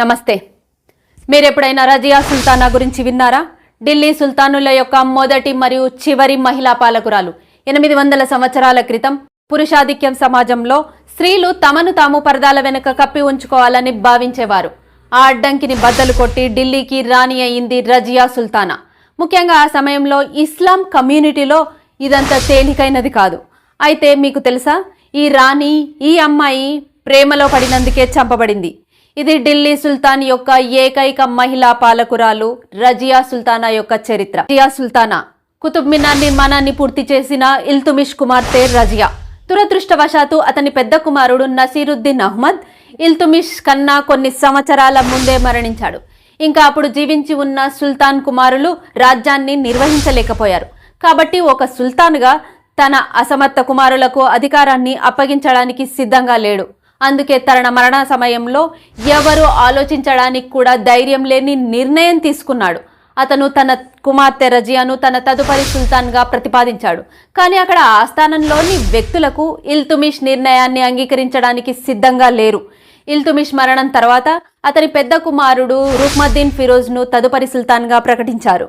నమస్తే. మీరెప్పుడైనా రజియా సుల్తానా గురించి విన్నారా? ఢిల్లీ సుల్తానుల యొక్క మొదటి మరియు చివరి మహిళా పాలకురాలు. ఎనిమిది వందల సంవత్సరాల క్రితం పురుషాధిక్యం సమాజంలో స్త్రీలు తమను తాము పరదాల వెనుక కప్పి ఉంచుకోవాలని భావించేవారు. ఆ అడ్డంకిని బద్దలు కొట్టి ఢిల్లీకి రాణి అయింది రజియా సుల్తానా. ముఖ్యంగా ఆ సమయంలో ఇస్లాం కమ్యూనిటీలో ఇదంతా తేలికైనది కాదు. అయితే మీకు తెలుసా? ఈ రాణి ఈ అమ్మాయి ప్రేమలో పడినందుకే చంపబడింది. ఇది ఢిల్లీ సుల్తాన్ యొక్క ఏకైక మహిళా పాలకురాలు రజియా సుల్తానా యొక్క చరిత్ర. రజియా సుల్తానా కుతుబ్ మినార్ నిర్మాణాన్ని పూర్తి చేసిన ఇల్తుమిష్ కుమార్తె రజియా. దురదృష్టవశాత్తు అతని పెద్ద కుమారుడు నసీరుద్దీన్ అహ్మద్ ఇల్తుమిష్ కన్నా కొన్ని సంవత్సరాల ముందే మరణించాడు. ఇంకా అప్పుడు జీవించి ఉన్న సుల్తాన్ కుమారులు రాజ్యాన్ని నిర్వహించలేకపోయారు. కాబట్టి ఒక సుల్తాన్గా తన అసమర్థ కుమారులకు అధికారాన్ని అప్పగించడానికి సిద్ధంగా లేడు. అందుకే తన మరణ సమయంలో ఎవరు ఆలోచించడానికి కూడా ధైర్యం లేని నిర్ణయం తీసుకున్నాడు. అతను తన కుమార్తె రజియాను తన తదుపరి సుల్తాన్గా ప్రతిపాదించాడు. కానీ అక్కడ ఆస్థానంలోని వ్యక్తులకు ఇల్తుమిష్ నిర్ణయాన్ని అంగీకరించడానికి సిద్ధంగా లేరు. ఇల్తుమిష్ మరణం తర్వాత అతని పెద్ద కుమారుడు రుక్మద్దీన్ ఫిరోజ్ను తదుపరి సుల్తాన్గా ప్రకటించారు.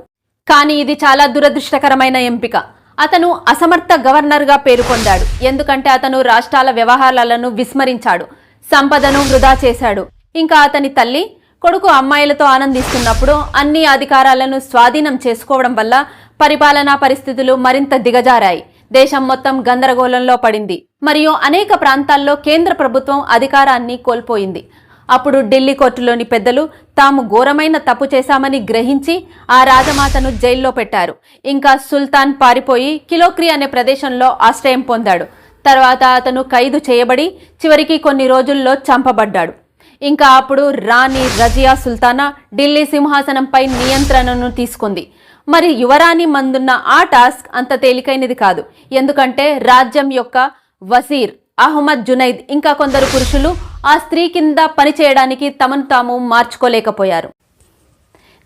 కానీ ఇది చాలా దురదృష్టకరమైన ఎంపిక. అతను అసమర్థ గవర్నర్గా పేరు పొందాడు. ఎందుకంటే అతను రాష్ట్రాల వ్యవహారాలను విస్మరించాడు. సంపదను వృధా చేశాడు. ఇంకా అతని తల్లి కొడుకు అమ్మాయిలతో ఆనందిస్తున్నప్పుడు అన్ని అధికారాలను స్వాధీనం చేసుకోవడం వల్ల పరిపాలనా పరిస్థితులు మరింత దిగజారాయి. దేశం మొత్తం గందరగోళంలో పడింది. మరియు అనేక ప్రాంతాల్లో కేంద్ర ప్రభుత్వం అధికారాన్ని కోల్పోయింది. అప్పుడు ఢిల్లీ కోర్టులోని పెద్దలు తాము ఘోరమైన తప్పు చేశామని గ్రహించి ఆ రాజమాతను జైల్లో పెట్టారు. ఇంకా సుల్తాన్ పారిపోయి కిలోక్రి అనే ప్రదేశంలో ఆశ్రయం పొందాడు. తర్వాత అతను ఖైదు చేయబడి చివరికి కొన్ని రోజుల్లో చంపబడ్డాడు. ఇంకా అప్పుడు రాణి రజియా సుల్తానా ఢిల్లీ సింహాసనంపై నియంత్రణను తీసుకుంది. మరి యువరాణి మందున్న ఆ టాస్క్ అంత తేలికైనది కాదు. ఎందుకంటే రాజ్యం యొక్క వసీర్ అహ్మద్ జునైద్ ఇంకా కొందరు పురుషులు ఆ స్త్రీ కింద పనిచేయడానికి తమను తాము మార్చుకోలేకపోయారు.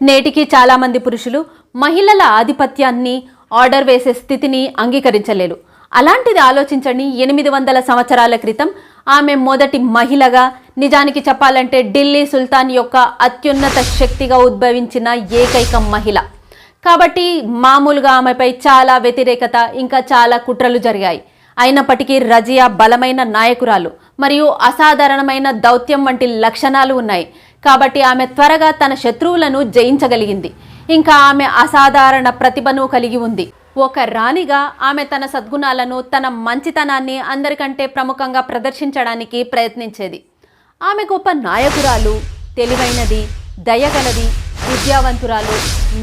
నేటికి చాలామంది పురుషులు మహిళల ఆధిపత్యాన్ని ఆర్డర్ వేసే స్థితిని అంగీకరించలేరు. అలాంటిది ఆలోచించండి ఎనిమిది వందల సంవత్సరాల క్రితం ఆమె మొదటి మహిళగా నిజానికి చెప్పాలంటే ఢిల్లీ సుల్తాన్ యొక్క అత్యున్నత శక్తిగా ఉద్భవించిన ఏకైక మహిళ. కాబట్టి మామూలుగా ఆమెపై చాలా వ్యతిరేకత ఇంకా చాలా కుట్రలు జరిగాయి. అయినప్పటికీ రజియా బలమైన నాయకురాలు మరియు అసాధారణమైన దౌత్యం వంటి లక్షణాలు ఉన్నాయి. కాబట్టి ఆమె త్వరగా తన శత్రువులను జయించగలిగింది. ఇంకా ఆమె అసాధారణ ప్రతిభను కలిగి ఉంది. ఒక రాణిగా ఆమె తన సద్గుణాలను తన మంచితనాన్ని అందరికంటే ప్రముఖంగా ప్రదర్శించడానికి ప్రయత్నించేది. ఆమె గొప్ప నాయకురాలు తెలివైనది దయగలది విద్యావంతురాలు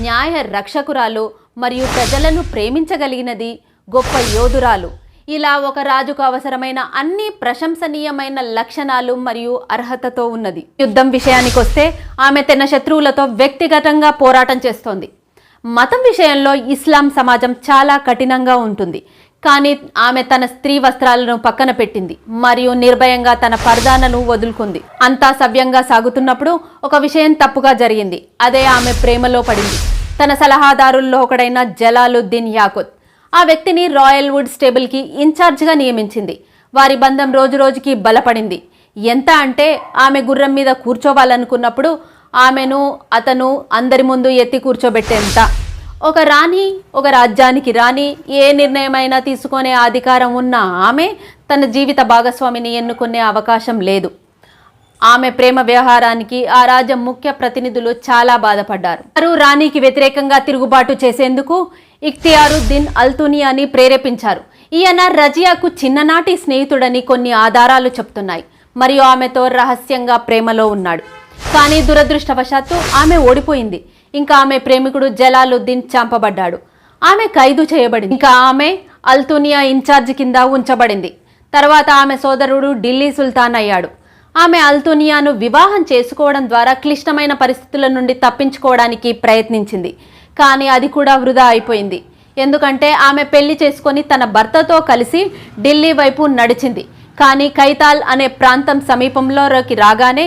న్యాయ రక్షకురాలు మరియు ప్రజలను ప్రేమించగలిగినది గొప్ప యోధురాలు. ఇలా ఒక రాజుకు అవసరమైన అన్ని ప్రశంసనీయమైన లక్షణాలు మరియు అర్హతతో ఉన్నది. యుద్ధం విషయానికి వస్తే ఆమె తన శత్రువులతో వ్యక్తిగతంగా పోరాటం చేస్తోంది. మతం విషయంలో ఇస్లాం సమాజం చాలా కఠినంగా ఉంటుంది. కానీ ఆమె తన స్త్రీ వస్త్రాలను పక్కన పెట్టింది మరియు నిర్భయంగా తన పరదానను వదులుకుంది. అంతా సవ్యంగా సాగుతున్నప్పుడు ఒక విషయం తప్పుగా జరిగింది. అదే ఆమె ప్రేమలో పడింది. తన సలహాదారుల్లో ఒకడైన జలాలుద్దీన్ యాకుత్. ఆ వ్యక్తిని రాయల్ వుడ్ స్టేబుల్కి ఇన్ఛార్జ్గా నియమించింది. వారి బంధం రోజు రోజుకి బలపడింది. ఎంత అంటే ఆమె గుర్రం మీద కూర్చోవాలనుకున్నప్పుడు ఆమెను అతను అందరి ముందు ఎత్తి కూర్చోబెట్టేంత. ఒక రాణి ఒక రాజ్యానికి రాణి ఏ నిర్ణయమైనా తీసుకునే అధికారం ఉన్న ఆమె తన జీవిత భాగస్వామిని ఎన్నుకునే అవకాశం లేదు. ఆమె ప్రేమ వ్యవహారానికి ఆ రాజ్యం ముఖ్య ప్రతినిధులు చాలా బాధపడ్డారు. వారు రాణికి వ్యతిరేకంగా తిరుగుబాటు చేసేందుకు ఇఖ్తియారుద్దీన్ అల్తునియాని ప్రేరేపించారు. ఈయన రజియాకు చిన్ననాటి స్నేహితుడని కొన్ని ఆధారాలు చెప్తున్నాయి. మరియు ఆమెతో రహస్యంగా ప్రేమలో ఉన్నాడు. కానీ దురదృష్టవశాత్తు ఆమె ఓడిపోయింది. ఇంకా ఆమె ప్రేమికుడు జలాలుద్దీన్ చంపబడ్డాడు. ఆమె ఖైదు చేయబడింది. ఇంకా ఆమె అల్తునియా ఇన్ఛార్జ్ కింద ఉంచబడింది. తర్వాత ఆమె సోదరుడు ఢిల్లీ సుల్తాన్ అయ్యాడు. ఆమె అల్తునియాను వివాహం చేసుకోవడం ద్వారా క్లిష్టమైన పరిస్థితుల నుండి తప్పించుకోవడానికి ప్రయత్నించింది. కానీ అది కూడా వృధా అయిపోయింది. ఎందుకంటే ఆమె పెళ్ళి చేసుకొని తన భర్తతో కలిసి ఢిల్లీ వైపు నడిచింది. కానీ కైతాల్ అనే ప్రాంతం సమీపంలోకి రాగానే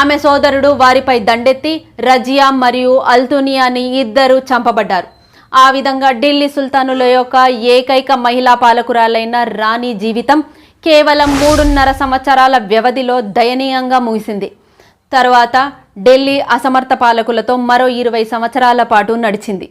ఆమె సోదరుడు వారిపై దండెత్తి రజియా మరియు అల్తునియాని ఇద్దరు చంపబడ్డారు. ఆ విధంగా ఢిల్లీ సుల్తానుల యొక్క ఏకైక మహిళా పాలకురాలైన రాణి జీవితం కేవలం మూడున్నర సంవత్సరాల వ్యవధిలో దయనీయంగా ముగిసింది. తర్వాత ఢిల్లీ అసమర్థ పాలకులతో మరో ఇరవై సంవత్సరాల పాటు నడిచింది.